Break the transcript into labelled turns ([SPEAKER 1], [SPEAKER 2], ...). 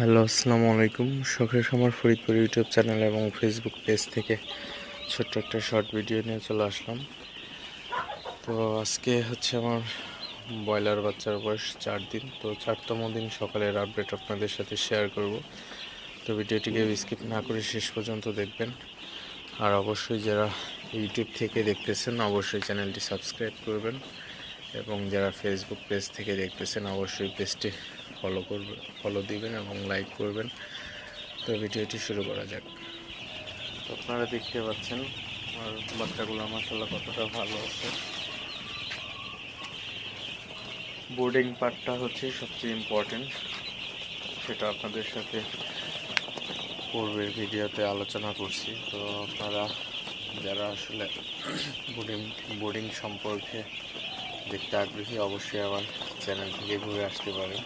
[SPEAKER 1] Hello, আসসালামু আলাইকুম। শখের খামার ফরিদপুর ইউটিউব চ্যানেল এবং ফেসবুক পেজ থেকে ছোট্ট একটা শর্ট ভিডিও নিয়ে চলে আসলাম। তো আজকে হচ্ছে আমার ব্রয়লার বাচ্চার বয়স চার দিন। তো চারতম দিন সকালের আপডেট আপনাদের সাথে শেয়ার করব। তো ভিডিওটিকে স্কিপ না করে শেষ পর্যন্ত দেখবেন। আর অবশ্যই যারা ইউটিউব থেকে দেখতেছেন, অবশ্যই চ্যানেলটি সাবস্ক্রাইব করবেন। এবং যারা ফেসবুক পেজ থেকে দেখতেছেন, অবশ্যই পেজটি ফলো করবেন ফলো দিবেন এবং লাইক করবেন। তো ভিডিওটি শুরু করা যাক। তো আপনারা দেখতে পাচ্ছেন, আমার বাচ্চাগুলো মাসাল্লাহ কতটা ভালো আছে। বোর্ডিং পার্টটা হচ্ছে সবচেয়ে ইম্পর্টেন্ট সেটা আপনাদের সাথে পূর্বের ভিডিওতে আলোচনা করছি। তো আপনারা, যারা আসলে বোর্ডিং বোর্ডিং সম্পর্কে দেখতে আগ্রহী অবশ্যই আমার চ্যানেল থেকে ঘুরে আসতে পারেন।